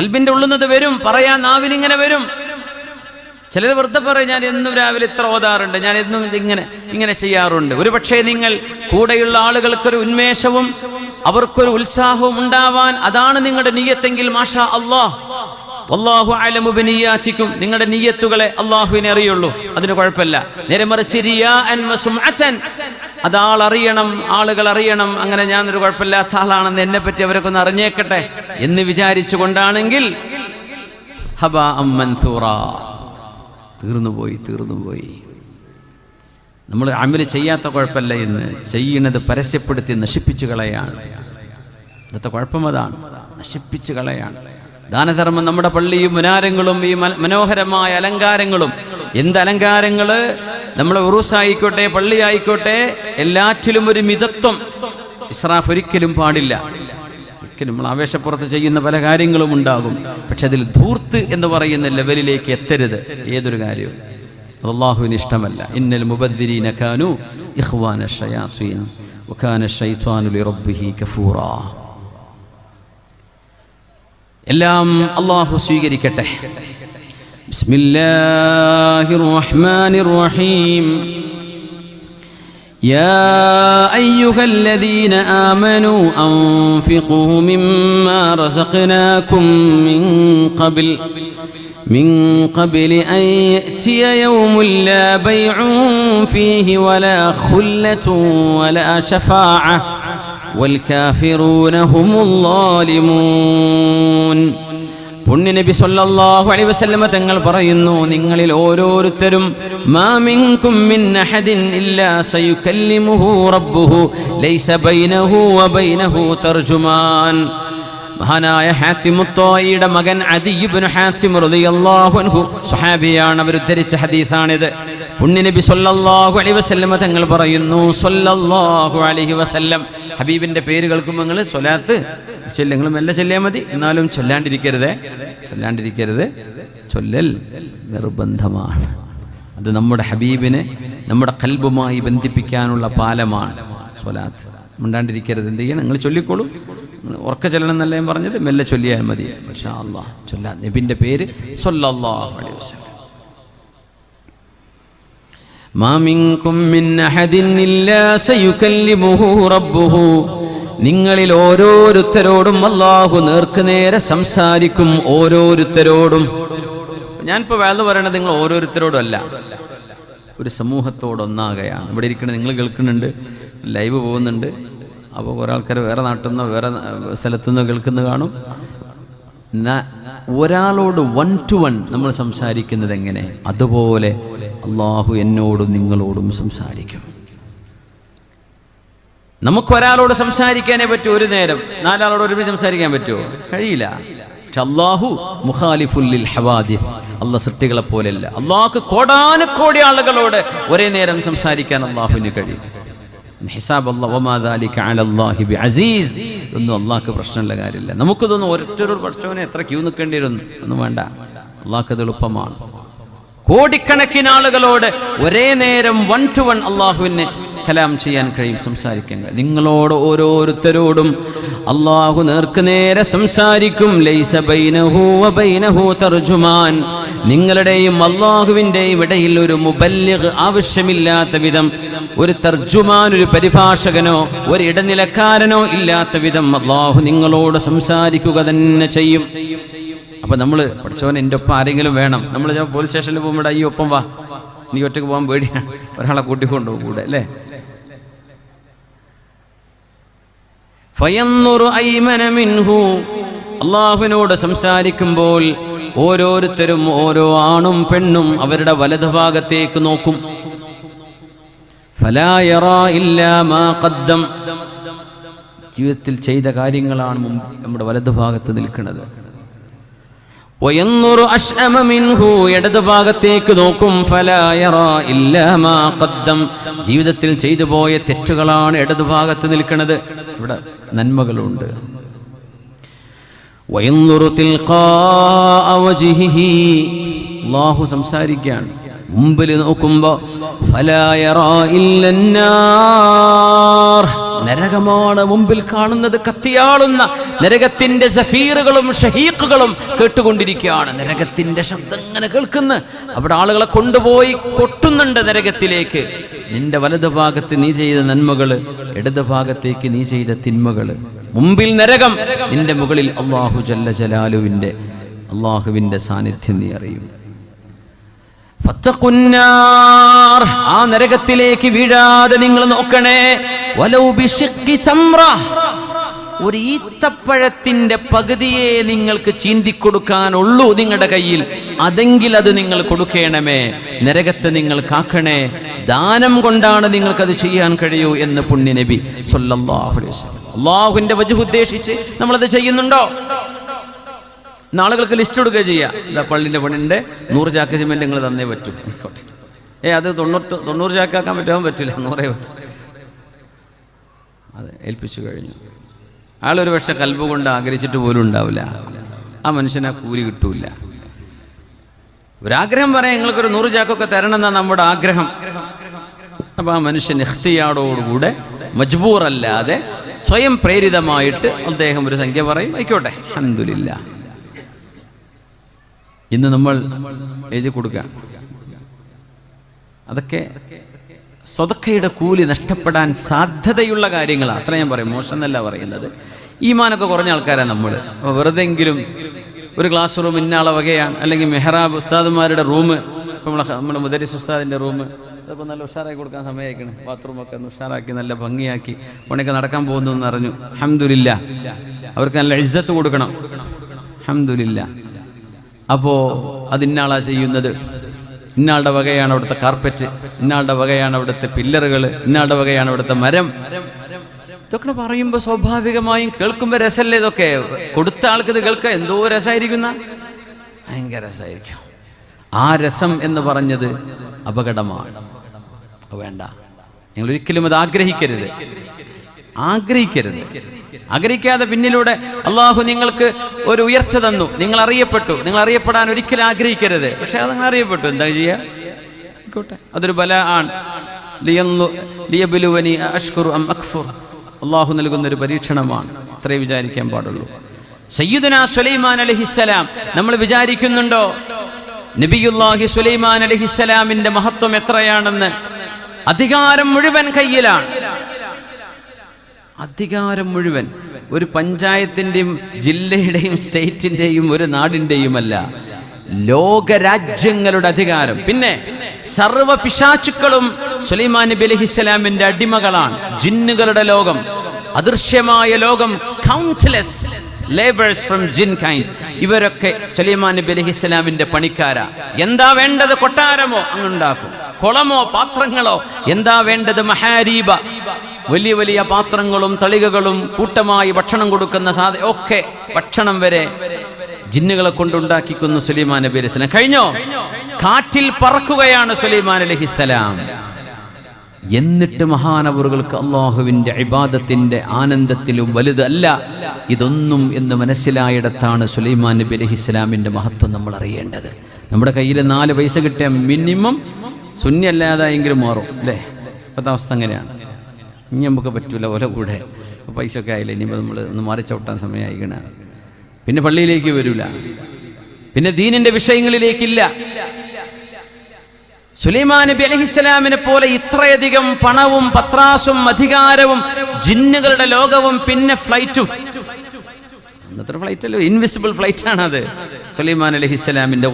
കൽബിന്റെ ഉള്ളുന്നത് വരും പറയാൻ നാവിലിങ്ങനെ വരും. ചിലർ വെറുതെ പറയും ഞാൻ എന്നും രാവിലെ ഇത്ര ഓതാറുണ്ട് ഞാൻ എന്നും ഇങ്ങനെ ഇങ്ങനെ ചെയ്യാറുണ്ട്. ഒരു പക്ഷേ നിങ്ങൾ കൂടെയുള്ള ആളുകൾക്കൊരു ഉന്മേഷവും അവർക്കൊരു ഉത്സാഹവും ഉണ്ടാവാൻ അതാണ് നിങ്ങളുടെ നീയത്തെങ്കിൽ മാഷാ അള്ളാഹ് അള്ളാഹു അലമുബിനിയാച്ചിക്കും നിങ്ങളുടെ നീയത്തുകളെ അള്ളാഹുവിനെ അറിയുള്ളൂ. അതിന് കുഴപ്പമില്ല. നേരെ മറിച്ച്. അത് അറിയണം ആളുകൾ അറിയണം അങ്ങനെ ഞാനൊരു കുഴപ്പമില്ലാത്ത ആളാണെന്ന് എന്നെ പറ്റി അവരൊക്കെ ഒന്ന് അറിഞ്ഞേക്കട്ടെ എന്ന് വിചാരിച്ചു കൊണ്ടാണെങ്കിൽ ഹബ തീർന്നുപോയി തീർന്നുപോയി. നമ്മൾ അമിൽ ചെയ്യാത്ത കുഴപ്പമില്ല എന്ന് ചെയ്യുന്നത് പരസ്യപ്പെടുത്തി നശിപ്പിച്ചു കളയാണ്. ഇന്നത്തെ കുഴപ്പം അതാണ് നശിപ്പിച്ചു കളയാണ്. ദാനധർമ്മം നമ്മുടെ പള്ളിയും മുനാരങ്ങളും ഈ മനോഹരമായ അലങ്കാരങ്ങളും. എന്ത് അലങ്കാരങ്ങൾ? നമ്മളെ ഉറൂസായിക്കോട്ടെ പള്ളി ആയിക്കോട്ടെ എല്ലാറ്റിലും ഒരു മിതത്വം. ഇസ്രാഫ് ഒരിക്കലും പാടില്ല. ഒരിക്കലും നമ്മൾ ആവേശപ്പുറത്ത് ചെയ്യുന്ന പല കാര്യങ്ങളും ഉണ്ടാകും. പക്ഷെ അതിൽ ധൂർത്ത് എന്ന് പറയുന്ന ലെവലിലേക്ക് എത്തരുത്. ഏതൊരു കാര്യവും. അള്ളാഹുവിന് ഇഷ്ടമല്ല. ഇന്നൽ മുബദ്ദിരീന ഇഖ്വാന ലിറബ്ബിഹി കഫൂറ. എല്ലാം അള്ളാഹു സ്വീകരിക്കട്ടെ. بسم الله الرحمن الرحيم. يا أيها الذين آمنوا أنفقوا مما رزقناكم من قبل من قبل أن يأتي يوم لا بيع فيه ولا خلة ولا شفاعة والكافرون هم الظالمون. പുണ്യനബി സല്ലല്ലാഹു അലൈഹി വസല്ലമ തങ്ങൾ പറയുന്നു നിങ്ങളിൽ ഓരോരുത്തരും മാ മിൻകും മിൻ അഹദിൻ ഇല്ലാ സയുകല്ലിമുഹു റബ്ബുഹു ലൈസ ബൈനഹു വബൈനഹു തർജുമാൻ. മഹാനായ ഹാത്തിമുത്തോയിയുടെ മകൻ അദിയുബിന് ഹാത്തിം റളിയല്ലാഹു അൻഹു സ്വഹാബിയാണ് അവർ ഉദ്ധരിച്ച ഹദീസാണിത്. പുണ്യനബി സല്ലല്ലാഹു അലൈഹി വസല്ലമ തങ്ങൾ പറയുന്നു സല്ലല്ലാഹു അലൈഹി വസല്ലം. ഹബീബിന്റെ പേര് കേൾക്കുമ്പോൾ നിങ്ങൾ സ്വലാത്ത് ചെല്ല് നിങ്ങൾ മെല്ലെ ചെല്ലിയാൽ മതി എന്നാലും ചൊല്ലാണ്ടിരിക്കരുതേ ചൊല്ലാണ്ടിരിക്കരുത് ചൊല്ലൽ നിർബന്ധമാണ് അത് നമ്മുടെ ഹബീബിനെ നമ്മുടെ കൽബുമായി ബന്ധിപ്പിക്കാനുള്ള പാലമാണ് സ്വലാത്ത് മിണ്ടാണ്ടിരിക്കരുത് എന്ത് ചെയ്യണം നിങ്ങൾ ചൊല്ലിക്കോളൂ ഉറക്ക ചൊല്ലണം എന്നല്ല ഞാൻ പറഞ്ഞത് മെല്ലെ ചൊല്ലിയാൽ മതി പക്ഷേ അള്ളാഹ് ചൊല്ലാ നബിൻ്റെ പേര് സല്ലല്ലാഹു അലൈഹി വസല്ലം ما منكم من أحد إلا سيكلمه ربه നിങ്ങളിൽ ഓരോരുത്തരോടും അള്ളാഹു നേർക്കുനേരെ സംസാരിക്കും ഓരോരുത്തരോടും. ഞാനിപ്പോൾ വേദ പറയണത് നിങ്ങൾ ഓരോരുത്തരോടും അല്ല. ഒരു സമൂഹത്തോടൊന്നാകെയാണ് ഇവിടെ ഇരിക്കുന്നത് നിങ്ങൾ കേൾക്കുന്നുണ്ട് ലൈവ് പോകുന്നുണ്ട്. അപ്പോൾ കുറേ ആൾക്കാർ വേറെ നാട്ടിൽ നിന്നോ വേറെ സ്ഥലത്തു നിന്നോ കേൾക്കുന്ന കാണും ഒരാളോട് വൺ ടു വൺ നമ്മൾ സംസാരിക്കുന്നത് എങ്ങനെ? അതുപോലെ അള്ളാഹു എന്നോടും നിങ്ങളോടും സംസാരിക്കും. നമുക്ക് ഒരാളോട് സംസാരിക്കാനേ പറ്റൂ ഒരു നേരം നാലാളോട് ഒരുമിച്ച് സംസാരിക്കാൻ പറ്റുമോ? കഴിയില്ല. പക്ഷെ അള്ളാഹു മുഖാലിഫുല്ലിൽ ഹവാദിസ്. അള്ള സൃഷ്ടികളെ പോലെയല്ല. അള്ളാഹ്ക്ക് കോടാനുകോടി ആളുകളോട് ഒരേ നേരം സംസാരിക്കാൻ അള്ളാഹുവിന് കഴിയും. ഹിസാബ് അലല്ലാഹി ബിഅസീസ് ഒന്നും അള്ളാഹ്ക്ക് പ്രശ്നമുള്ള കാര്യമില്ല. നമുക്കിതൊന്നും ഒരൊറ്റൊരു പഠിച്ചവനെ എത്ര ക്യൂ നിൽക്കേണ്ടിയിരുന്നു ഒന്നും വേണ്ട. അള്ളാഹ്ക്ക് അത് എളുപ്പമാണ്. കോടിക്കണക്കിന് ആളുകളോട് ഒരേ നേരം വൺ ടു വൺ അള്ളാഹുവിനെ കലാം ചെയ്യാൻ കഴിയും സംസാരിക്കാൻ കഴിയും നിങ്ങളോട് ഓരോരുത്തരോടും അള്ളാഹു നേർക്ക് നേരെ സംസാരിക്കും. ലൈസ ബൈനഹു ബൈനഹു തർജുമാൻ. നിങ്ങളുടെയും അള്ളാഹുവിന്റെയും ഇടയിൽ ഒരു മുബല്ലിഗ് ആവശ്യമില്ലാത്ത വിധം ഒരു തർജുമാൻ ഒരു പരിഭാഷകനോ ഒരു ഇടനിലക്കാരനോ ഇല്ലാത്ത വിധം അള്ളാഹു നിങ്ങളോട് സംസാരിക്കുക തന്നെ ചെയ്യും. അപ്പൊ നമ്മൾ പഠിച്ചവൻ എന്റെ ഒപ്പം ആരെങ്കിലും വേണം. നമ്മൾ പോലീസ് സ്റ്റേഷനിൽ പോകുമ്പോൾ ഈ ഒപ്പം വാ. എനിക്ക് ഒറ്റയ്ക്ക് പോകാൻ പേടിയാണ്. ഒരാളെ കൂട്ടിക്കൊണ്ടുപോകും കൂടെ അല്ലേ? അള്ളാഹുവിനോട് സംസാരിക്കുമ്പോൾ ഓരോരുത്തരും ഓരോ ആണും പെണ്ണും അവരുടെ നോക്കും. ഇല്ലാ മാ ഖദ്ദം. ജീവിതത്തിൽ ചെയ്ത കാര്യങ്ങളാണ് നമ്മുടെ നമ്മുടെ വലതുഭാഗത്ത് നിൽക്കുന്നത്. വയന്നുറു അശ്അമ മിൻഹു ഭാഗത്തേക്ക് നോക്കും. ജീവിതത്തിൽ ചെയ്തു പോയ തെറ്റുകളാണ് ഇടതുഭാഗത്ത് നിൽക്കുന്നത്. ഇവിടെ നന്മകളുണ്ട്. അല്ലാഹു സംസാരിക്കുകയാണ് മുമ്പിൽ നോക്കുമ്പോ നരകമാണ് മുമ്പിൽ കാണുന്നത് കത്തിയാളുന്ന നരകത്തിന്റെ സഫീറുകളും ഷഹീഖുകളും കേട്ടുകൊണ്ടിരിക്കുകയാണ്. നരകത്തിന്റെ ശബ്ദം ഇങ്ങനെ കേൾക്കുന്നു. അവിടെ ആളുകളെ കൊണ്ടുപോയി കൊട്ടുന്നുണ്ട് നരകത്തിലേക്ക്. നിന്റെ വലതുഭാഗത്ത് നീ ചെയ്ത നന്മകൾ ഇടതുഭാഗത്തേക്ക് നീ ചെയ്ത തിന്മകൾ മുമ്പിൽ നരകം നിന്റെ മുകളിൽ അള്ളാഹു ജല്ല ജലാലുവിന്റെ അള്ളാഹുവിന്റെ സാന്നിധ്യം നീ അറിയും. ആ നരകത്തിലേക്ക് വീഴാതെ നിങ്ങൾ നോക്കണേ. ഒരു ഈത്തപ്പഴത്തിന്റെ പകുതിയെ നിങ്ങൾക്ക് ചീന്തിക്കൊടുക്കാനുള്ളൂ നിങ്ങളുടെ കയ്യിൽ അതെങ്കിൽ അത് നിങ്ങൾ കൊടുക്കണമേ നരകത്തെ നിങ്ങൾ കാക്കണേ ദാനം കൊണ്ടാണ് നിങ്ങൾക്കത് ചെയ്യാൻ കഴിയൂ എന്ന് പുണ്യ നബി അള്ളാഹുവിന്റെ വജുഹ് ഉദ്ദേശിച്ച് നമ്മളത് ചെയ്യുന്നുണ്ടോ? നാളുകൾക്ക് ലിസ്റ്റ് കൊടുക്കുക ചെയ്യുക ഇതാ പള്ളിന്റെ പണിന്റെ നൂറ് ചാക്ക് സിമെന്റ് നിങ്ങൾ തന്നേ പറ്റും. ഏ അത് തൊണ്ണൂറ് തൊണ്ണൂറ് ചാക്കാക്കാൻ പറ്റാൻ പറ്റില്ല. നൂറേ പറ്റും. അതെ ഏൽപ്പിച്ചു കഴിഞ്ഞു. അയാളൊരു പക്ഷെ കൽബ് കൊണ്ട് ആഗ്രഹിച്ചിട്ട് പോലും ഉണ്ടാവില്ല. ആ മനുഷ്യനെ കൂലി കിട്ടൂല. ഒരാഗ്രഹം പറയാം നിങ്ങൾക്കൊരു നൂറ് ചാക്കൊക്കെ തരണം എന്നാണ് നമ്മുടെ ആഗ്രഹം. അപ്പോൾ ആ മനുഷ്യൻ ഇഖ്തിയാടോടുകൂടെ മജ്ബൂറല്ലാതെ സ്വയം പ്രേരിതമായിട്ട് അദ്ദേഹം ഒരു സംഖ്യ പറയും. ആയിക്കോട്ടെ. അഹമ്മദില്ല ഇന്ന് നമ്മൾ എഴുതി കൊടുക്കുക അതൊക്കെ സ്വതക്കയുടെ കൂലി നഷ്ടപ്പെടാൻ സാധ്യതയുള്ള കാര്യങ്ങളാണ് അത്ര ഞാൻ പറയും. മോശം എന്നല്ല പറയുന്നത്. ഈമാനൊക്കെ കുറഞ്ഞ ആൾക്കാരാണ് നമ്മൾ അപ്പോൾ വെറുതെങ്കിലും ഒരു ക്ലാസ് റൂം ഇന്നാളെ വകയാണ്. അല്ലെങ്കിൽ മെഹ്റാബ് ഉസ്താദുമാരുടെ റൂം ഇപ്പം നമ്മുടെ മുദരിസ് ഉസ്താദിന്റെ റൂം അതൊക്കെ നല്ല ഉഷാറായി കൊടുക്കാൻ സമയമായിക്കണേ ബാത്റൂമൊക്കെ ഒന്ന് ഉഷാറാക്കി നല്ല ഭംഗിയാക്കി. പണിയൊക്കെ നടക്കാൻ പോകുന്നു എന്ന് അറിഞ്ഞു. അഹമ്മദില്ല അവർക്ക് നല്ല ഇജ്ജത്ത് കൊടുക്കണം. അഹമ്മദില്ല അപ്പോൾ അത് ഇന്നാളാ ചെയ്യുന്നത്. ഇന്നാളുടെ വകയാണ് അവിടുത്തെ കാർപ്പറ്റ് ഇന്നാളുടെ വകയാണ് അവിടുത്തെ പില്ലറുകൾ. ഇന്നാളുടെ വകയാണ് അവിടുത്തെ മരം. ഇതൊക്കെ പറയുമ്പോൾ സ്വാഭാവികമായും കേൾക്കുമ്പോൾ രസമല്ലേ ഇതൊക്കെ? കൊടുത്ത ആൾക്ക് ഇത് കേൾക്കുക എന്തോ രസമായിരിക്കുന്ന? ഭയങ്കര രസമായിരിക്കും. ആ രസം എന്ന് പറഞ്ഞത് അപകടമാണ്. വേണ്ട. നിങ്ങൾ ഒരിക്കലും അത് ആഗ്രഹിക്കരുത്. ആഗ്രഹിക്കരുത്. ആഗ്രഹിക്കാതെ പിന്നിലൂടെ അള്ളാഹു നിങ്ങൾക്ക് ഒരു ഉയർച്ച തന്നു. നിങ്ങൾ അറിയപ്പെട്ടു നിങ്ങൾ അറിയപ്പെടാൻ ഒരിക്കലും ആഗ്രഹിക്കരുത്. പക്ഷെ അത് നിങ്ങൾ അറിയപ്പെട്ടു എന്താ ചെയ്യുക ആയിക്കോട്ടെ. അതൊരു ബല ആണ്. അം അക്ഫുർ. അള്ളാഹു നൽകുന്ന ഒരു പരീക്ഷണമാണ്. അത്രേ വിചാരിക്കാൻ പാടുള്ളൂ. സയ്യിദുന സുലൈമാൻ അലഹിസ്സലാം നമ്മൾ വിചാരിക്കുന്നുണ്ടോ? നബിയുല്ലാഹി സുലൈമാൻ അലഹിസ്സലാമിന്റെ മഹത്വം എത്രയാണെന്ന്? അധികാരം മുഴുവൻ കയ്യിലാണ്. അധികാരം മുഴുവൻ. ഒരു പഞ്ചായത്തിന്റെയും ജില്ലയുടെയും സ്റ്റേറ്റിന്റെയും ഒരു നാടിന്റെയുമല്ല ലോകരാജ്യങ്ങളുടെ അധികാരം. പിന്നെ സർവ പിശാചുക്കളും സുലൈമാൻ നബി അലഹിസ്സലാമിന്റെ അടിമകളാണ്. ജിന്നുകളുടെ ലോകം. അദൃശ്യമായ ലോകം. Countless labours from jinn kind ഇവരൊക്കെ സുലൈമാൻ നബി അലഹിസ്സലാമിന്റെ പണിക്കാരാ. എന്താ വേണ്ടത് കൊട്ടാരമോ? അങ്ങുണ്ടാക്കും കുളമോ പാത്രങ്ങളോ? എന്താ വേണ്ടത് മഹാരീബ? വലിയ വലിയ പാത്രങ്ങളും തളികകളും കൂട്ടമായി ഭക്ഷണം കൊടുക്കുന്ന സാധ ഒക്കെ ഭക്ഷണം വരെ ജിന്നുകളെ കൊണ്ടുണ്ടാക്കിക്കുന്നു സുലൈമാൻ നബി അലൈഹി സ്വലാം. കഴിഞ്ഞോ? കാറ്റിൽ പറക്കുകയാണ് സുലൈമാൻ അലഹിസ്സലാം എന്നിട്ട് മഹാനവറുകൾക്ക് അള്ളാഹുവിന്റെ ഇബാദത്തിന്റെ ആനന്ദത്തിലും വലുതല്ല ഇതൊന്നും എന്ന് മനസ്സിലായിടത്താണ് സുലൈമാൻ നബി അലഹിസ്സലാമിന്റെ മഹത്വം നമ്മൾ അറിയേണ്ടത് നമ്മുടെ കയ്യിൽ നാല് പൈസ കിട്ടിയ മിനിമം ശൂന്യല്ലാതായെങ്കിലും മാറും അല്ലേ? ഇപ്പോഴത്തെ അവസ്ഥ അങ്ങനെയാണ്. ഇനി നമുക്ക് പറ്റൂല ഓല കൂടെ. പൈസ ഒക്കെ ആയില്ല? ഇനി നമ്മൾ ഒന്ന് മാറി ചവിട്ടാൻ സമയമായിക്കണ. പിന്നെ പള്ളിയിലേക്ക് വരൂല. പിന്നെ ദീനിന്റെ വിഷയങ്ങളിലേക്കില്ല. സുലൈമാൻ നബി അലഹിസ്സലാമിനെ പോലെ ഇത്രയധികം പണവും പത്രാസും അധികാരവും ജിന്നുകളുടെ ലോകവും പിന്നെ ഫ്ലൈറ്റും. അന്നത്തെ ഫ്ലൈറ്റ് അല്ലോ ഇൻവിസിബിൾ ഫ്ലൈറ്റ് ആണ് അത് സുലൈമാൻ അലഹിസ്സലാമിന്റെ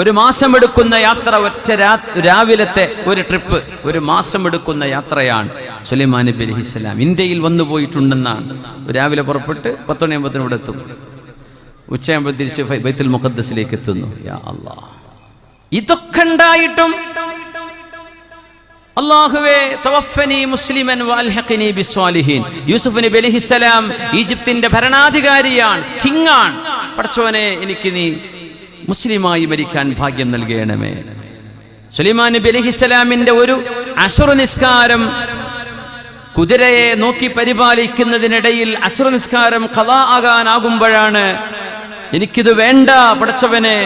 ഒരു മാസം എടുക്കുന്ന യാത്ര ഒറ്റ രാവിലത്തെ ഒരു ട്രിപ്പ്. ഒരു മാസം എടുക്കുന്ന യാത്രയാണ് സുലൈമാൻ നബി അലഹിസ്സലാം ഇന്ത്യയിൽ വന്നു പോയിട്ടുണ്ടെന്നാണ്. രാവിലെ പുറപ്പെട്ട് പത്തുമണിയാകുമ്പോഴത്തേനും ഇവിടെ എത്തും. ഉച്ചയാകുമ്പോൾ തിരിച്ച് ബൈത്തുൽ മുഖദ്ദസിലേക്ക് എത്തുന്നു. യാ ഇതൊക്കെ ഉണ്ടായിട്ടും അള്ളാഹുവേ തവഫനി മുസ്ലിമൻ ഈജിപ്തിന്റെ ഭരണാധികാരിയാണ് കിങ്ങാണ്. പഠിച്ചവനെ എനിക്ക് നീ മുസ്ലിമായി മരിക്കാൻ ഭാഗ്യം നൽകണമേ. സുലൈമാൻ നബി അലൈഹിസ്സലാമിന്റെ ഒരു അസുറു നിസ്കാരം കുതിരയെ നോക്കി പരിപാലിക്കുന്നതിനിടയിൽ അസുറു നിസ്കാരം കഥാ ആകാനാകുമ്പോഴാണ് എനിക്കിത് വേണ്ട പടച്ചവനെ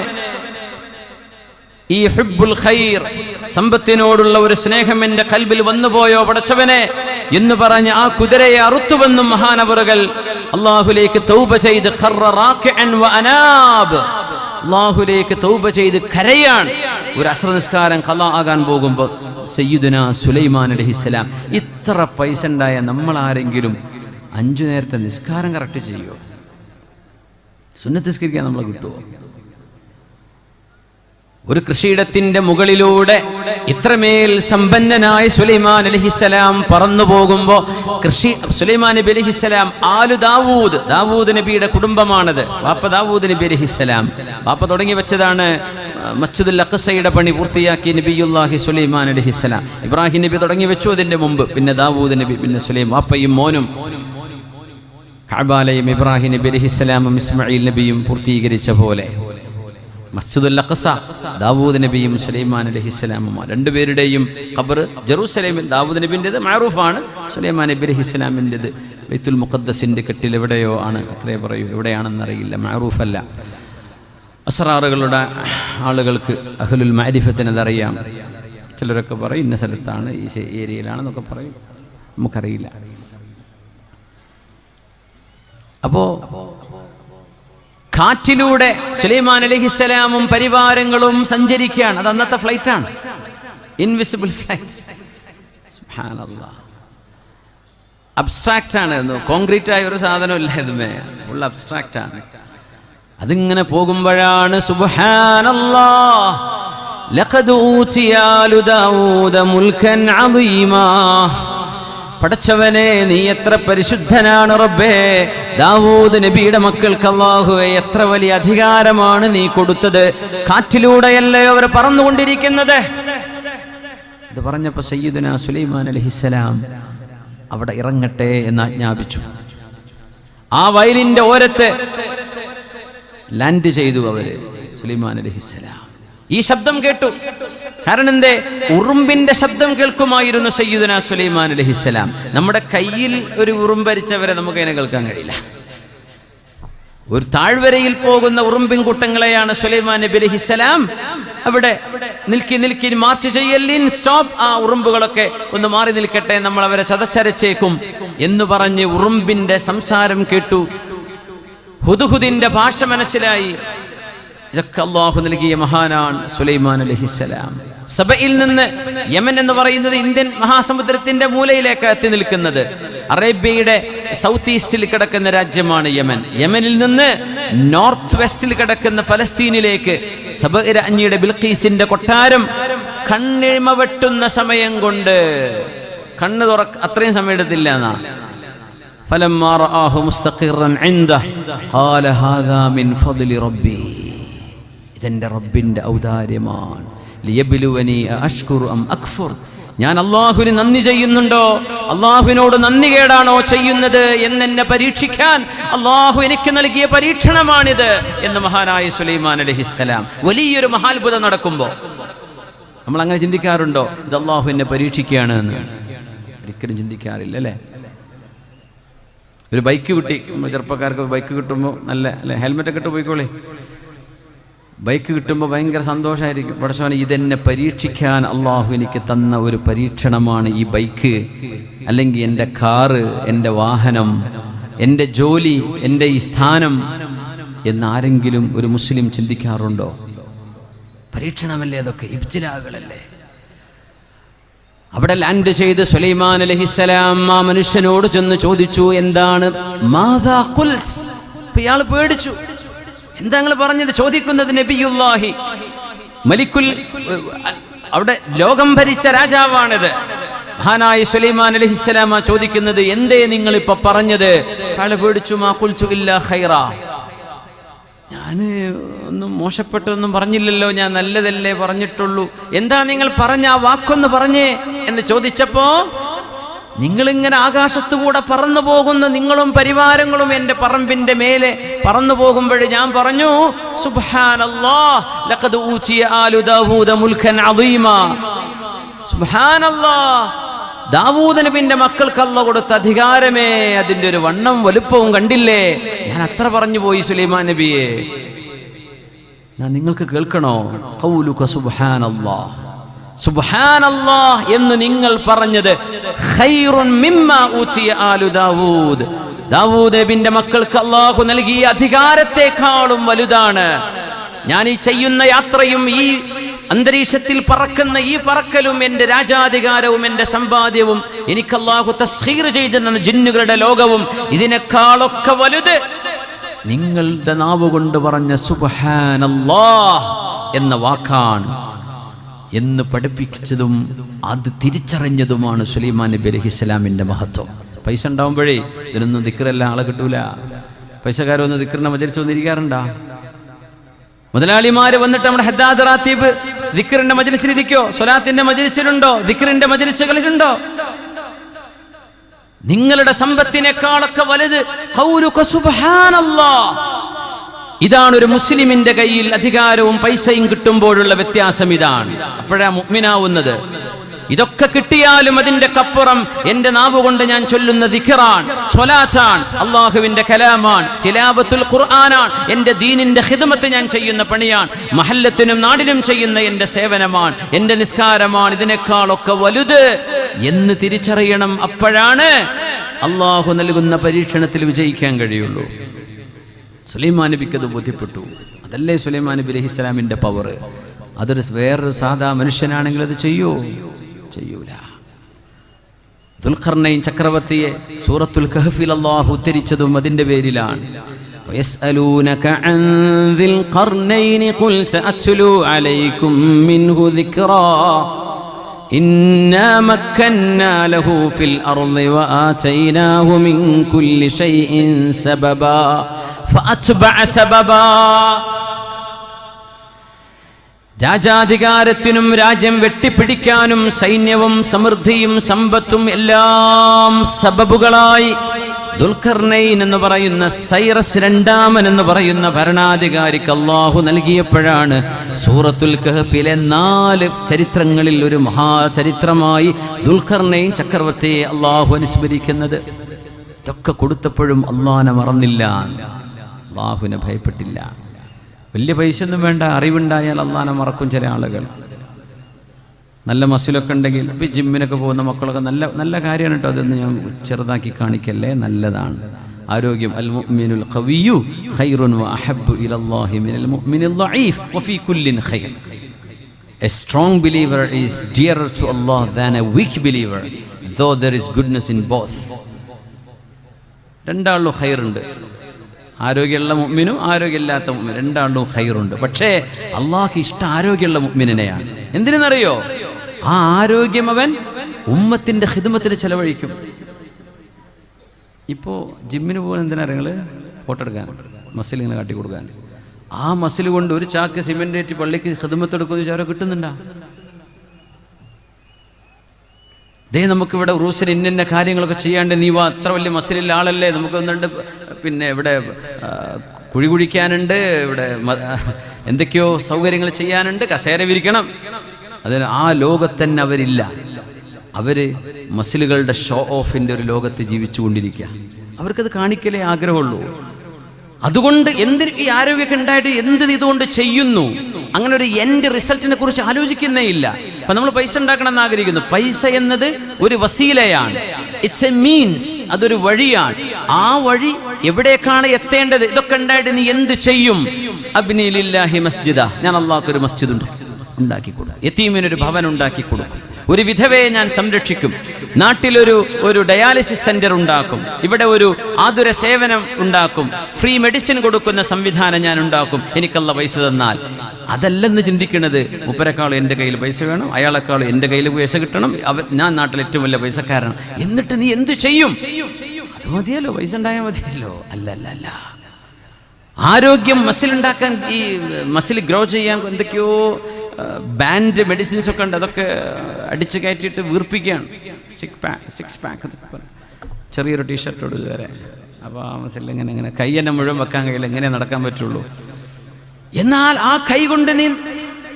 ഈ ഹുബ്ബുൽ ഖൈർ സമ്പത്തിനോടുള്ള ഒരു സ്നേഹം എന്റെ കൽബിൽ വന്നുപോയോ പടച്ചവനെ? എന്ന് പറഞ്ഞ് ആ കുതിരയെ അറുത്തുവെന്നും മഹാനവറുകൾ. അള്ളാഹുലേക്ക് തൗബ ചെയ്ത് അള്ളാഹുലേക്ക് തൗബ ചെയ്ത് കരയാണ്. ഒരു അശ്രനിസ്കാരം കല ആകാൻ പോകുമ്പോൾ സയ്യിദുന സുലൈമാൻ അലഹിസ്സലാം ഇത്ര പൈസ ഉണ്ടായ നമ്മൾ ആരെങ്കിലും അഞ്ചു നേരത്തെ നിസ്കാരം കറക്റ്റ് ചെയ്യുമോ സുന്നത്തിസ്കരിക്കാൻ നമ്മളെ കിട്ടുമോ ഒരു കൃഷിയിടത്തിന്റെ മുകളിലൂടെ ഇത്രമേൽ സമ്പന്നനായ സുലൈമാൻ അലഹിസലാം പറന്നു പോകുമ്പോ കൃഷി സുലൈമാൻ നബി അലഹിസലാം ആലു ദാവൂദ് ദാവൂദ് നബിയുടെ കുടുംബമാണത്. വാപ്പ ദാവൂദ് നബി അലഹിസലാം വാപ്പ തുടങ്ങി വെച്ചതാണ് മസ്ജിദുൽ അഖസയുടെ പണി പൂർത്തിയാക്കി നബിയുല്ലാഹി സുലൈമാൻ അലഹിസലാം ഇബ്രാഹിം നബി തുടങ്ങി വെച്ചു അതിന്റെ മുമ്പ്. പിന്നെ ദാവൂദ് നബി പിന്നെ സുലൈം വാപ്പയും മോനും. കഅബാലയും ഇബ്രാഹിം നബി അലഹിസ്സലാമും ഇസ്മായിൽ നബിയും പൂർത്തീകരിച്ച പോലെ. മസ്ജിദുൽ അഖസ ദാവൂദ് നബിയും സുലൈമാൻ അലഹിസ്സലാമും രണ്ടുപേരുടെയും ഖബർ ജെറൂസലേമിൽ ദാവൂദ് നബിന്റെത് മാറൂഫാണ് സുലൈമാൻ നബി അലഹിസ്സലാമിന്റെത് ബൈത്തുൽ മുഖദ്ദസിന്റെ കെട്ടിൽ എവിടെയോ ആണ്. അത്രേ പറയൂ എവിടെയാണെന്നറിയില്ല മാറൂഫല്ല അസറാറുകളുടെ ആളുകൾക്ക് അഹ്ലുൽ മാരിഫത്തിനതറിയാം ചിലരൊക്കെ പറയും ഇന്ന സ്ഥലത്താണ് ഈ ഏരിയയിലാണെന്നൊക്കെ പറയും. നമുക്കറിയില്ല. അപ്പോ കാറ്റിലൂടെ സുലൈമാൻ അലഹിസ്സലാമും പരിവാരങ്ങളും സഞ്ചരിക്കുകയാണ്. അത് അന്നത്തെ ഫ്ലൈറ്റാണ്. ഇൻവിസിബിൾ ഫ്ലൈറ്റ് അബ്സ്ട്രാക്റ്റ് ആണ് കോൺക്രീറ്റ് ആയ ഒരു സാധനമില്ല ഇതുമേ ഫുൾ അബ്സ്ട്രാക്റ്റ് ആണ്. അതിങ്ങനെ പോകുമ്പോഴാണ് സുബ്ഹാനല്ലാ. ലഖദ് ഊതിയാലു ദാവൂദ അദീമാ. പടച്ചവനെ നീ എത്ര പരിശുദ്ധനാണ് റബ്ബേ. ദാവൂദ് നബിയുടെ മക്കൾക്ക് അല്ലാഹുവേ എത്ര വലിയ അധികാരമാണ് നീ കൊടുത്തത്. കാറ്റിലൂടെയല്ലയോ അവർ പറന്നുകൊണ്ടിരിക്കുന്നത്. ഇത് പറഞ്ഞപ്പോ സയ്യിദുന സുലൈമാൻ അലഹിസ്സലാം അവിടെ ഇറങ്ങട്ടെ എന്ന് ആജ്ഞാപിച്ചു. ആ വയലിന്റെ ഓരത്ത് ലാൻഡ് ചെയ്തു അവർ സുലൈമാൻ അലഹിസ്സലാം ഈ ശബ്ദം കേട്ടു. കാരണം എന്തേ? ഉറുമ്പിന്റെ ശബ്ദം കേൾക്കുമായിരുന്നു സയ്യിദുന സുലൈമാൻ അലഹിസ്സലാം നമ്മുടെ കയ്യിൽ ഒരു ഉറുമ്പരിച്ചവരെ നമുക്ക് അതിനെ കേൾക്കാൻ കഴിയില്ല. ഒരു താഴ്വരയിൽ പോകുന്ന ഉറുമ്പിൻ കൂട്ടങ്ങളെയാണ് സുലൈമാൻ നബി അലഹിസ്സലാം അവിടെ നിൽക്കി നിൽക്കി മാർച്ച് ചെയ്യല്ലിൻ സ്റ്റോപ്പ്. ആ ഉറുമ്പുകളൊക്കെ ഒന്ന് മാറി നിൽക്കട്ടെ നമ്മൾ അവരെ ചതച്ചരച്ചേക്കും എന്ന് പറഞ്ഞ് ഉറുമ്പിന്റെ സംസാരം കേട്ടു. ഹുദുഹുദിന്റെ ഭാഷ മനസ്സിലായി. ഇതൊക്കെ അള്ളാഹു നൽകിയ മഹാനാണ് സുലൈമാൻ അലഹിസ്സലാം സബയിൽ നിന്ന് യമൻ എന്ന് പറയുന്നത് ഇന്ത്യൻ മഹാസമുദ്രത്തിന്റെ മൂലയിലേക്ക് എത്തി നിൽക്കുന്നത് അറേബ്യയുടെ സൗത്ത് ഈസ്റ്റിൽ കിടക്കുന്ന രാജ്യമാണ് യമൻ യമനിൽ നിന്ന് നോർത്ത് വെസ്റ്റിൽ കിടക്കുന്ന ഫലസ്തീനിലേക്ക് സബ രാജ്ഞിയുടെ ബിൽഖീസിന്റെ കൊട്ടാരം കണ്ണിമ വെട്ടുന്ന സമയം കൊണ്ട് കണ്ണ് തുറക്ക അത്രയും സമയം എടുത്തില്ല എന്നാ فلما رآه مستقرا عنده قال هذا من فضل ربي ഇതെന്റെ റബ്ബിന്റെ ഔദാര്യമാണ്. അം ഞാൻ അള്ളാഹുവിന് നന്ദി ചെയ്യുന്നുണ്ടോ? അള്ളാഹുവിനോട് നന്ദി കേടാണോ ചെയ്യുന്നത് എന്നെന്നെ പരീക്ഷിക്കാൻ അള്ളാഹു എനിക്ക് നൽകിയ പരീക്ഷണമാണിത് എന്ന് മഹാനായ സുലൈമാൻ അലഹിസ്സലാം വലിയൊരു മഹാത്ഭുതം നടക്കുമ്പോൾ നമ്മൾ അങ്ങനെ ചിന്തിക്കാറുണ്ടോ? ഇത് അള്ളാഹു എന്നെ പരീക്ഷിക്കുകയാണ് എന്ന്. ഒരിക്കലും ചിന്തിക്കാറില്ല അല്ലേ? ഒരു ബൈക്ക് കിട്ടി. ചെറുപ്പക്കാർക്ക് ബൈക്ക് കിട്ടുമ്പോൾ നല്ല അല്ലെ? ഹെൽമെറ്റൊക്കെ ഇട്ട് പോയിക്കോളേ. ബൈക്ക് കിട്ടുമ്പോൾ ഭയങ്കര സന്തോഷമായിരിക്കും പടച്ചവനെ ഇതെന്നെ പരീക്ഷിക്കാൻ അള്ളാഹു എനിക്ക് തന്ന ഒരു പരീക്ഷണമാണ് ഈ ബൈക്ക് അല്ലെങ്കിൽ എന്റെ കാറ് എന്റെ വാഹനം എന്റെ ജോലി എന്റെ ഈ സ്ഥാനം എന്നാരെങ്കിലും ഒരു മുസ്ലിം ചിന്തിക്കാറുണ്ടോ? പരീക്ഷണമല്ലേ അതൊക്കെ? ഇബ്ജിലാകളല്ലേ അവിടെ ലാൻഡ് ചെയ്ത് സുലൈമാൻ അലഹിസലാം ആ മനുഷ്യനോട് ചെന്ന് ചോദിച്ചു എന്താണ്? മാതാ അപ്പൊ ഇയാൾ പേടിച്ചു. എന്താ നിങ്ങൾ പറഞ്ഞത്? ചോദിക്കുന്നത് നബിയുല്ലാഹി മലിക്കുൽ അവിടെ ലോകം ഭരിച്ച രാജാവാണിത്. മഹാനായ സുലൈമാൻ അലഹിസ്സലാമ ചോദിക്കുന്നത് എന്തേ നിങ്ങൾ ഇപ്പൊ പറഞ്ഞത്? അയാൾ പേടിച്ചു മാ കുൽച്ചു ഇല്ല ഖൈറ. ഞാൻ ഒന്നും മോശപ്പെട്ടൊന്നും പറഞ്ഞില്ലല്ലോ ഞാൻ നല്ലതല്ലേ പറഞ്ഞിട്ടുള്ളൂ. എന്താ നിങ്ങൾ പറഞ്ഞ ആ വാക്കൊന്ന് പറഞ്ഞേ എന്ന് ചോദിച്ചപ്പോ നിങ്ങളിങ്ങനെ ആകാശത്തുകൂടെ പറന്നു പോകുന്ന നിങ്ങളും പരിവാരങ്ങളും എന്റെ പറമ്പിന്റെ മേലെ പറന്നു പോകുമ്പോൾ ഞാൻ പറഞ്ഞു സുബ്ഹാനല്ലാഹ് പിന്റെ മക്കൾക്കല്ല ആലു ദാവൂദ മുൽക്കൻ അദീമ. സുബ്ഹാനല്ലാഹ് ദാവൂദ് നബിന്റെ മക്കൾക്ക് അല്ല കൊടുത്ത അധികാരമേ അതിന്റെ ഒരു വണ്ണം വലുപ്പവും കണ്ടില്ലേ? ഞാൻ അത്ര പറഞ്ഞു പോയി സുലൈമാൻ നബിയെ. ഞാൻ നിങ്ങൾക്ക് കേൾക്കണോ? ഖൗലുക സുബ്ഹാനല്ലാഹ്. സുബ്ഹാനല്ലാ എന്ന് നിങ്ങൾ പറഞ്ഞത് ദാവൂദേബിന്റെ മക്കൾക്ക് അള്ളാഹു നൽകിയ അധികാരത്തെക്കാളും വലുതാണ്. ഞാൻ ഈ ചെയ്യുന്ന യാത്രയും ഈ അന്തരീക്ഷത്തിൽ പറക്കുന്ന ഈ പറക്കലും എന്റെ രാജാധികാരവും എന്റെ സമ്പാദ്യവും എനിക്ക് അള്ളാഹു തസ്ഹീർ ചെയ്തെന്ന ജിന്നുകളുടെ ലോകവും ഇതിനേക്കാളൊക്കെ വലുത് നിങ്ങളുടെ നാവ് കൊണ്ട് പറഞ്ഞ അല്ലാ എന്ന വാക്കാണ്. എന്ന് പഠിപ്പിച്ചതും അത് തിരിച്ചറിഞ്ഞതുമാണ് സുലൈമാൻ നബി അലഹി ഇസ്ലാമിന്റെ മഹത്വം. പൈസ ഉണ്ടാവുമ്പോഴേ ഇതിനൊന്നും ദിക്കറല്ല ആളെ കിട്ടൂല. പൈസക്കാരൊന്ന് ദിക്കറിനെ മജരിച്ച് വന്നിരിക്കാറുണ്ടാ? മുതലാളിമാര് വന്നിട്ട് നമ്മുടെ ഹദ്ദാദ് റാത്തീബ് ദിക്കറിന്റെ മജലിസിലിരിക്കോ സ്വലാത്തിന്റെ മജലിസിലുണ്ടോ? ദിക്കറിന്റെ മജലിസുകളിലുണ്ടോ? നിങ്ങളുടെ സമ്പത്തിനേക്കാളൊക്കെ വലുത്. ഇതാണ് ഒരു മുസ്ലിമിന്റെ കയ്യിൽ അധികാരവും പൈസയും കിട്ടുമ്പോഴുള്ള വ്യത്യാസം ഇതാണ് അപ്പോഴാ മുഗ്മിനാവുന്നത് ഇതൊക്കെ കിട്ടിയാലും അതിന്റെ കപ്പുറം എന്റെ നാവ് കൊണ്ട് ഞാൻ ചൊല്ലുന്ന ദിഖറാൻ സ്വലാച്ചാൻ അള്ളാഹുവിന്റെ കലാമാണ് ചിലാബത്തുൽ ഖുർആനാണ് എന്റെ ദീനിന്റെ ഹിദമത്ത് ഞാൻ ചെയ്യുന്ന പണിയാണ് മഹല്ലത്തിനും നാടിനും ചെയ്യുന്ന എന്റെ സേവനമാണ് എന്റെ നിസ്കാരമാണ് ഇതിനേക്കാളൊക്കെ വലുത് എന്ന് തിരിച്ചറിയണം അപ്പോഴാണ് അള്ളാഹു നൽകുന്ന പരീക്ഷണത്തിൽ വിജയിക്കാൻ കഴിയുള്ളൂ. സുലൈമാൻ നബിക്ക് അത് ബോധ്യപ്പെട്ടു അതല്ലേ സുലൈമാൻ നബി അലൈഹി ഇസ്ലാമിൻ്റെ പവർ അതൊരു വേറൊരു സാധാ മനുഷ്യനാണെങ്കിൽ അത് ചെയ്യൂ ചെയ്യൂല ദുൽഖർണൈൻ ചക്രവർത്തിയെ സൂറത്തുൽ കഹഫിൽ അള്ളാഹു ഉദ്ധരിച്ചതും അതിൻ്റെ പേരിലാണ് ويسألونك عن ذي القرنين قل سأتلو عليكم منه ذكرا إنا مكنا له في الأرض وآتيناه من كل شيء سببا فأتبع سببا രാജാധികാരത്തിനും രാജ്യം വെട്ടിപ്പിടിക്കാനും സൈന്യവും സമൃദ്ധിയും സമ്പത്തും എല്ലാം സബബുകളായി. ദുൽഖർനൈൻ എന്ന് പറയുന്ന സൈറസ് രണ്ടാമൻ എന്ന് പറയുന്ന ഭരണാധികാരിക്ക് അള്ളാഹു നൽകിയപ്പോഴാണ് സൂറത്തുൽ കഹഫിലെ നാല് ചരിത്രങ്ങളിൽ ഒരു മഹാചരിത്രമായി ദുൽഖർനൈൻ ചക്രവർത്തിയെ അള്ളാഹു അനുസ്മരിക്കുന്നത്. ഇതൊക്കെ കൊടുത്തപ്പോഴും അള്ളാഹനെ മറന്നില്ല. അള്ളാഹുവിനെ ഭയപ്പെട്ടില്ല. വലിയ പൈസ ഒന്നും വേണ്ട അറിവുണ്ടായാൽ അള്ളാഹനെ മറക്കും ചില ആളുകൾ. നല്ല മസിലൊക്കെ ഉണ്ടെങ്കിൽ ഇപ്പം ജിമ്മിനൊക്കെ പോകുന്ന മക്കളൊക്കെ നല്ല നല്ല കാര്യമാണ് കേട്ടോ അതൊന്ന് ഞാൻ ചെറുതാക്കി കാണിക്കല്ലേ? നല്ലതാണ്. ആരോഗ്യം. അൽ മുഅ്മിനുൽ ഖവിയു ഖൈറുൻ വ അഹബ്ബു ഇലല്ലാഹി മിനൽ മുഅ്മിനിൽ ളഈഫ് വഫീ കുല്ലിൻ ഖൈർ. Dearer to Allah than a weak believer, though there is goodness in both. രണ്ടാളിലും ഹൈറുണ്ട് ആരോഗ്യമുള്ള മുമ്മിനും ആരോഗ്യമില്ലാത്ത മുമ്മിനും രണ്ടാണ്ടും ഹൈറുണ്ട് പക്ഷേ അള്ളാഹ്ക്ക് ഇഷ്ട ആരോഗ്യമുള്ള മുമ്മിനെയാണ് എന്തിനെന്നറിയോ? ആ ആരോഗ്യം അവൻ ഉമ്മത്തിന്റെ ഹിതമത്തിന് ചെലവഴിക്കും. ഇപ്പോ ജിമ്മിന് പോകുന്ന എന്തിനാ ഫോട്ടോ എടുക്കാൻ. മസിൽ ഇങ്ങനെ കാട്ടി കൊടുക്കാൻ. ആ മസിൽ കൊണ്ട് ഒരു ചാക്ക് സിമെന്റ് ഏറ്റി പള്ളിക്ക് ഹിതമത്തെടുക്കുന്ന വിചാരം കിട്ടുന്നുണ്ടാ? ദേ നമുക്കിവിടെ റൂസിന് ഇന്ന കാര്യങ്ങളൊക്കെ ചെയ്യാണ്ട് നീ വാ അത്ര വലിയ മസിലുള്ള ആളല്ലേ? നമുക്ക് ഒന്നുണ്ട് പിന്നെ ഇവിടെ കുഴി കുഴിക്കാനുണ്ട് ഇവിടെ എന്തൊക്കെയോ സൗകര്യങ്ങൾ ചെയ്യാനുണ്ട് കസേര വിരിക്കണം. അതിന് ആ ലോകത്തന്നെ അവരില്ല. അവർ മസിലുകളുടെ ഷോ ഓഫിന്റെ ഒരു ലോകത്ത് ജീവിച്ചു കൊണ്ടിരിക്കുക അവർക്കത് കാണിക്കലേ ആഗ്രഹമുള്ളൂ. അതുകൊണ്ട് എന്തിന് ഈ ആരോഗ്യമൊക്കെ ഉണ്ടായിട്ട് എന്തിന് ഇതുകൊണ്ട് ചെയ്യുന്നു? അങ്ങനെ ഒരു എൻഡ് റിസൾട്ടിനെ കുറിച്ച് ആലോചിക്കുന്നേ ഇല്ല. അപ്പൊ നമ്മൾ പൈസ ഉണ്ടാക്കണം എന്ന് ആഗ്രഹിക്കുന്നു. പൈസ എന്നത് ഒരു വസീലയാണ്. ഇറ്റ്സ് എ മീൻസ് അതൊരു വഴിയാണ്. ആ വഴി എവിടേക്കാണ് എത്തേണ്ടത്? ഇതൊക്കെ ഉണ്ടായിട്ട് നീ എന്ത് ചെയ്യും? അബ്നീലില്ലാഹി മസ്ജിദ. ഞാൻ അള്ളാഹ്ക്ക് ഒരു മസ്ജിദ് ഉണ്ട് ഉണ്ടാക്കി കൊടുക്കും യത്തീമിനൊരു ഭവൻ ഉണ്ടാക്കി കൊടുക്കും ഒരു വിധവയെ ഞാൻ സംരക്ഷിക്കും. നാട്ടിലൊരു ഒരു ഡയാലിസിസ് സെന്റർ ഉണ്ടാക്കും. ഇവിടെ ഒരു ആതുര സേവനം ഉണ്ടാക്കും. ഫ്രീ മെഡിസിൻ കൊടുക്കുന്ന സംവിധാനം ഞാൻ ഉണ്ടാക്കും. എനിക്കുള്ള പൈസ തന്നാൽ. അതല്ലെന്ന് ചിന്തിക്കുന്നത് മുപ്പരെക്കാളും എന്റെ കയ്യിൽ പൈസ വേണം. അയാളെക്കാളും എന്റെ കയ്യിൽ പൈസ കിട്ടണം. അവർ ഞാൻ നാട്ടിൽ ഏറ്റവും വലിയ പൈസക്കാരാണ് എന്നിട്ട് നീ എന്ത് ചെയ്യും? അത് മതിയല്ലോ. പൈസ ഉണ്ടായാൽ മതിയല്ലോ. അല്ല അല്ല ആരോഗ്യം മസിൽ ഉണ്ടാക്കാൻ ഈ മസിൽ ഗ്രോ ചെയ്യാൻ എന്തൊക്കെയോ ബാൻഡ് മെഡിസിൻസ് ഒക്കെ ഉണ്ട് അതൊക്കെ അടിച്ചു കയറ്റിയിട്ട് വീർപ്പിക്കുകയാണ്. സിക്സ് പാക്ക് സിക്സ് പാക്ക് ചെറിയൊരു ടീഷർട്ടോട് വരെ അപ്പോൾ ആ മസിൽ ഇങ്ങനെ ഇങ്ങനെ കൈ എന്നെ മുഴുവൻ വെക്കാൻ കഴിയില്ല എങ്ങനെ നടക്കാൻ പറ്റുള്ളൂ. എന്നാൽ ആ കൈ കൊണ്ട് നീ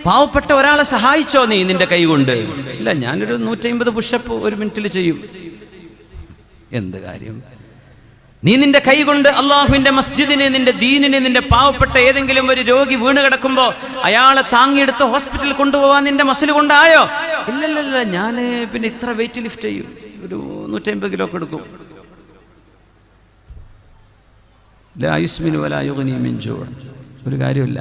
പാവപ്പെട്ട ഒരാളെ സഹായിച്ചോ നീ നിന്റെ കൈ കൊണ്ട്? ഇല്ല ഞാനൊരു നൂറ്റമ്പത് പുഷപ്പ് ഒരു മിനിറ്റിൽ ചെയ്യും. എന്ത് കാര്യം? നീ നിന്റെ കൈ കൊണ്ട് അള്ളാഹുവിന്റെ മസ്ജിദിനെ നിന്റെ ദീനിനെ നിന്റെ പാവപ്പെട്ട ഏതെങ്കിലും ഒരു രോഗി വീണ് കിടക്കുമ്പോ അയാളെ താങ്ങിയെടുത്ത് ഹോസ്പിറ്റലിൽ കൊണ്ടുപോകാൻ നിന്റെ മസിൽ കൊണ്ടായോ? ഇല്ലല്ലല്ല ഞാൻ പിന്നെ ഇത്ര വെയിറ്റ് ലിഫ്റ്റ് ചെയ്യും. ഒരു നൂറ്റമ്പത് കിലോ ഒക്കെ എടുക്കും. ഒരു കാര്യമില്ല